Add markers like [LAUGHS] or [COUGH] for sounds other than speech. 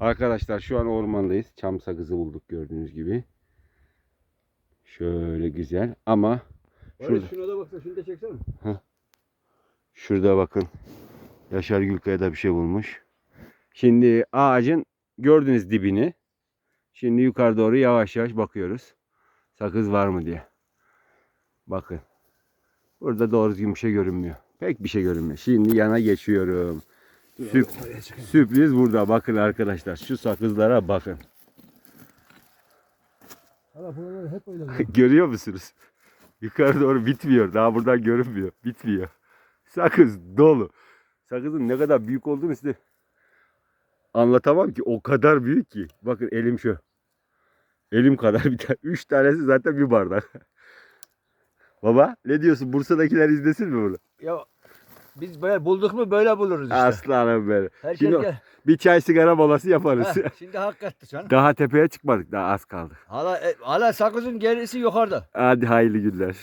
Arkadaşlar şu an ormandayız. Çam sakızı bulduk gördüğünüz gibi. Şöyle güzel ama şurada, Şuna da baksana şunu da çeksene. şurada bakın. Yaşar Gülkaya da bir şey bulmuş. Şimdi ağacın gördüğünüz dibini. Şimdi yukarı doğru yavaş yavaş bakıyoruz. Sakız var mı diye. Bakın. Burada doğru düzgün bir şey görünmüyor. Pek bir şey görünmüyor. Şimdi yana geçiyorum. Süp- sürpriz burada. Bakın arkadaşlar. Şu sakızlara bakın. [LAUGHS] Görüyor musunuz? Yukarı doğru bitmiyor. Daha buradan görünmüyor. Bitmiyor. Sakız dolu. Sakızın ne kadar büyük olduğunu size anlatamam ki. O kadar büyük ki. Bakın elim şu. Elim kadar bir tane. Üç tanesi zaten bir bardak. [LAUGHS] Baba ne diyorsun? Bursa'dakiler izlesin mi bunu? Ya biz böyle bulduk mu böyle buluruz işte. Aslanım benim. Herkes Şimdi gel. bir çay sigara molası yaparız. Heh, [LAUGHS] şimdi hakikaten canım. Daha tepeye çıkmadık. Daha az kaldı. Hala, e, hala sakızın gerisi yukarıda. Hadi hayırlı günler.